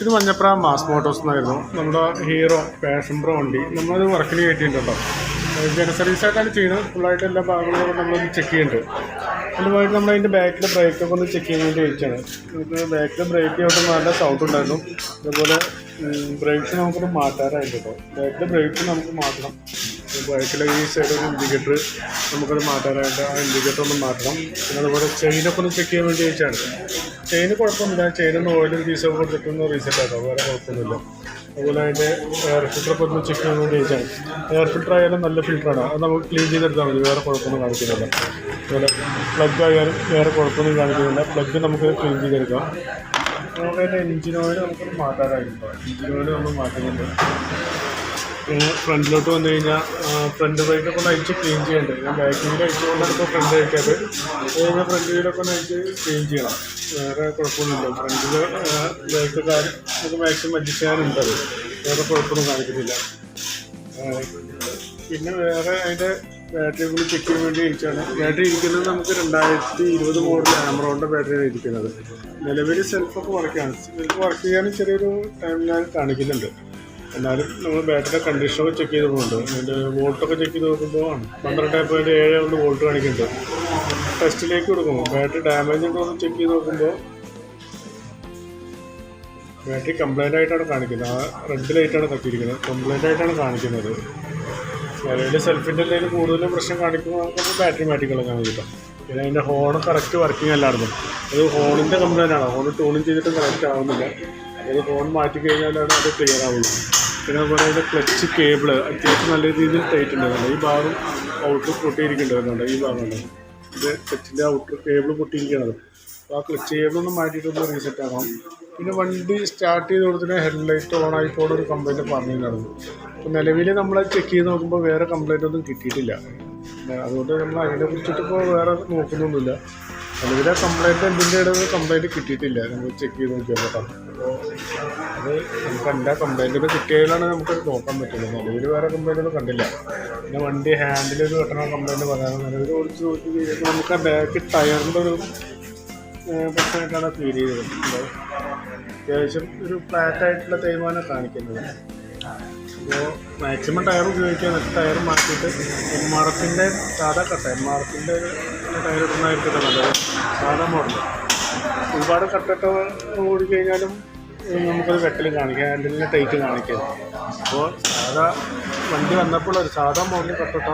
ഇത് Manjapra mass Motors എന്നായിരുന്നു നമ്മുടെ ഹീറോ പാഷൻ പ്രോ വണ്ടി. നമ്മളത് വർക്കിന് കയറ്റിയിട്ടുണ്ടോ? ജന സർവീസ് ആയിട്ടാണ് ചെയ്യുന്നത്. ഫുള്ളായിട്ട് എല്ലാ ഭാഗങ്ങളും നമ്മളൊന്ന് ചെക്ക് ചെയ്യുന്നുണ്ട് അതുമായിട്ട് നമ്മൾ അതിന്റെ ബാക്കിലെ ബ്രേക്കൊക്കെ ഒന്ന് ചെക്ക് ചെയ്യാൻ വേണ്ടി വെച്ചാണ്. നമുക്ക് ബാക്കിലെ ബ്രേക്ക് ചെയ്തിട്ട് നല്ല സൗണ്ട് ഉണ്ടായിരുന്നു. അതുപോലെ ബ്രേക്ക്സ് നമുക്കൊന്ന് മാറ്റാറായിട്ട് കേട്ടോ ബാക്കിലെ ബ്രേക്ക് നമുക്ക് മാറ്റണം. ബാക്കിലെ ഈ സൈഡ് ഒരു ഇൻഡിക്കേറ്റർ നമുക്കത് മാറ്റാനായിട്ട് ആ ഇൻഡിക്കേറ്റർ ഒന്ന് മാറ്റണം. പിന്നെ അതുപോലെ ചെയിനൊക്കെ ഒന്ന് ചെക്ക് ചെയ്യാൻ വേണ്ടി ചോദിച്ചാണ് ചെയിന് കുഴപ്പമില്ല ചെയിനൊന്ന് ഓയിലും ഗീസൊക്കെ കൊടുത്തിട്ടൊന്ന് റീസെറ്റ് ആക്കാം. വേറെ കുഴപ്പമൊന്നുമില്ല. അതുപോലെ അതിന്റെ എയർ ഫിൽറ്ററൊക്കെ ഒന്ന് ചെക്ക് ചെയ്യാൻ വേണ്ടി ചോദിച്ചാണ് എയർ ഫിൽറ്റർ ആയാലും നല്ല ഫിൽറ്ററാണ് അത് നമുക്ക് ക്ലീൻ ചെയ്തെടുത്താൽ മതി. വേറെ കുഴപ്പമൊന്നും കാണിക്കുന്നില്ല. അതുപോലെ പ്ലഗ് ആയാലും വേറെ കുഴപ്പമൊന്നും കാണിക്കുന്നില്ല. പ്ലഗ് നമുക്ക് ക്ലീൻ ചെയ്തെടുക്കാം. നമുക്ക് അതിന്റെ എഞ്ചിൻ ഓയിൽ നമുക്ക് മാറ്റാനായിട്ടുണ്ടോ എഞ്ചിൻ ഓയിൽ നമ്മൾ മാറ്റുന്നുണ്ട്. പിന്നെ ഫ്രണ്ടിലോട്ട് വന്നു കഴിഞ്ഞാൽ ഫ്രണ്ട് ബ്രേക്കൊക്കെ ഒന്ന് അഴിച്ച് ക്ലീൻ ചെയ്യേണ്ടത് ഞാൻ ബാക്ക് വീൽ അഴിച്ചുകൊണ്ടാണ് ഇപ്പോൾ ഫ്രണ്ട് അഴിക്കാറ് അത് കഴിഞ്ഞാൽ ഫ്രണ്ട് വീലൊക്കെ ഒന്ന് അഴിച്ച് ക്ലീൻ ചെയ്യണം. വേറെ കുഴപ്പമൊന്നുമില്ല. ഫ്രണ്ടിൽ ബ്രേക്ക് കാര്യം നമുക്ക് മാക്സിമം അഡ്ജസ്റ്റ് ചെയ്യാനുണ്ട് അത്. വേറെ കുഴപ്പമൊന്നും കാണിക്കുന്നില്ല. പിന്നെ വേറെ അതിന്റെ ബാറ്ററി കൂടി ചെക്ക് ചെയ്യാൻ വേണ്ടി ഇരിക്കുകയാണ്. ബാറ്ററി ഇരിക്കുന്നത് നമുക്ക് രണ്ടായിരത്തി ഇരുപത് മോഡൽ ആമറോണിന്റെ ബാറ്ററിയാണ് ഇരിക്കുന്നത്. നിലവിൽ സെൽഫൊക്കെ വർക്കാണ് സെൽഫ് വർക്ക് ചെയ്യാനും ചെറിയൊരു ടൈം ഞാൻ കാണിക്കുന്നുണ്ട്. എന്നാലും നമ്മൾ ബാറ്ററിയുടെ കണ്ടീഷനൊക്കെ ചെക്ക് ചെയ്ത് പോകുന്നുണ്ട്. അതിന്റെ വോൾട്ടൊക്കെ ചെക്ക് ചെയ്ത് നോക്കുമ്പോൾ പന്ത്രണ്ട് പോയിന്റ് ഏഴ് കൊണ്ട് വോൾട്ട് കാണിക്കുന്നുണ്ട്. ടെസ്റ്റിലേക്ക് കൊടുക്കുമ്പോൾ ബാറ്ററി ഡാമേജ് ഉണ്ടോ എന്ന് ചെക്ക് ചെയ്ത് നോക്കുമ്പോൾ ബാറ്ററി കംപ്ലൈന്റ് ആയിട്ടാണ് കാണിക്കുന്നത്. ആ റെഡ് ലൈറ്റാണ് തട്ടിയിരിക്കുന്നത്. കംപ്ലൈന്റ് ആയിട്ടാണ് കാണിക്കുന്നത്. അതിന്റെ സെൽഫിന്റെ എന്തെങ്കിലും കൂടുതൽ പ്രശ്നം കാണിക്കുമ്പോൾ നമുക്ക് ബാറ്ററി മാറ്റി കളഞ്ഞാൽ മതി പിന്നെ അതിന്റെ ഹോൺ കറക്റ്റ് വർക്കിംഗ് അല്ലായിരുന്നു. അത് ഹോണിന്റെ കംപ്ലൈന്റ് ആണ്. ഹോൺ ട്യൂണിങ് ചെയ്തിട്ട് കറക്റ്റ് ആവുന്നില്ല. അത് ഫോൺ മാറ്റി കഴിഞ്ഞാലാണ് അത് ക്ലിയർ ആവുള്ളൂ. പിന്നെ അതുപോലെ അതിന്റെ ക്ലച്ച് കേബിൾ അത്യാവശ്യം നല്ല രീതിയിൽ ഉണ്ട് ഈ ഭാഗം ഔട്ടർ പൊട്ടിയിരിക്കുന്നുണ്ട്. ഈ ഭാഗം ഇത് ക്ലച്ചിന്റെ ഔട്ടർ കേബിൾ പൊട്ടിയിരിക്കുന്നത് അപ്പോൾ ആ ക്ലച്ച് കേബിളൊന്നും മാറ്റിയിട്ടൊന്ന് റീസെറ്റ് ആക്കണം. പിന്നെ വണ്ടി സ്റ്റാർട്ട് ചെയ്ത് കൊടുത്തിട്ട് ഹെഡ്ലൈറ്റ് ഓൺ ആയി പോകുന്ന ഒരു കംപ്ലൈന്റ് പറഞ്ഞിട്ടുണ്ടായിരുന്നു അപ്പോൾ നിലവിൽ നമ്മൾ ചെക്ക് ചെയ്ത് നോക്കുമ്പോൾ വേറെ കംപ്ലൈന്റ് ഒന്നും കിട്ടിയിട്ടില്ല. അതുകൊണ്ട് നമ്മൾ അതിനെ കുറിച്ചിട്ട് ഇപ്പോൾ വേറെ നോക്കുന്നൊന്നുമില്ല. നിലവിലെ കംപ്ലൈന്റ് എന്തിന്റെ ഇടയിൽ കംപ്ലൈന്റ് കിട്ടിയിട്ടില്ല. നമ്മൾ ചെക്ക് ചെയ്ത് നോക്കിയാൽ കേട്ടോ അത് നമുക്ക് എല്ലാ കംപ്ലൈന്റുകൾ കിട്ടിയതിലാണ് നമുക്ക് നോക്കാൻ പറ്റുള്ളൂ നിലവിൽ വേറെ കംപ്ലൈന്റൊന്നും കണ്ടില്ല. പിന്നെ വണ്ടി ഹാൻഡിൽ ഒരു കെട്ടണ കംപ്ലൈന്റ് പറയാനും നിലവിൽ ഓടിച്ച് നോക്കി കഴിയുമ്പോൾ നമുക്ക് ആ ബാക്ക് ടയറിന്റെ ഒരു പ്രശ്നമായിട്ടാണ് ഫീൽ ചെയ്തത്. അത്യാവശ്യം ഒരു ഫ്ലാറ്റ് ആയിട്ടുള്ള തേയ്മാനം കാണിക്കുന്നത്. അപ്പോൾ മാക്സിമം ടയർ ഉപയോഗിക്കുക എന്നിട്ട് ടയർ മാറ്റിയിട്ട് എം ആർ എഫിന്റെ സാധാ കട്ട എം ആർ എഫിന്റെ ടയർ ഇടുന്നതായിരിക്കും നല്ലത്. സാധാ മോഡൽ ഒരുപാട് കട്ടിട്ട് ഓടിക്കഴിഞ്ഞാലും കഴിഞ്ഞാലും നമുക്കത് വെട്ടൽ കാണിക്കാം അല്ലെങ്കിൽ ടൈറ്റ് കാണിക്കാം. അപ്പോൾ സാധാ വണ്ടി വന്നപ്പോൾ ഒരു സാധാ മോഡൽ കട്ടിട്ട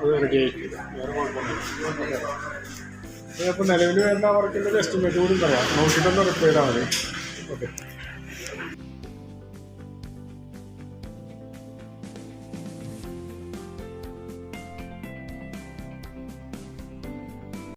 അത് റെഡി ആയിരിക്കും വേറെ കുഴപ്പമൊന്നുമില്ല. അപ്പോൾ നിലവിൽ വരുന്ന വർക്കിന്റെ എസ്റ്റിമേറ്റ് കൂടി പറയാം. നോക്കിയിട്ടൊന്ന് റിപ്പയർ ചെയ്താൽ മതി ഓക്കെ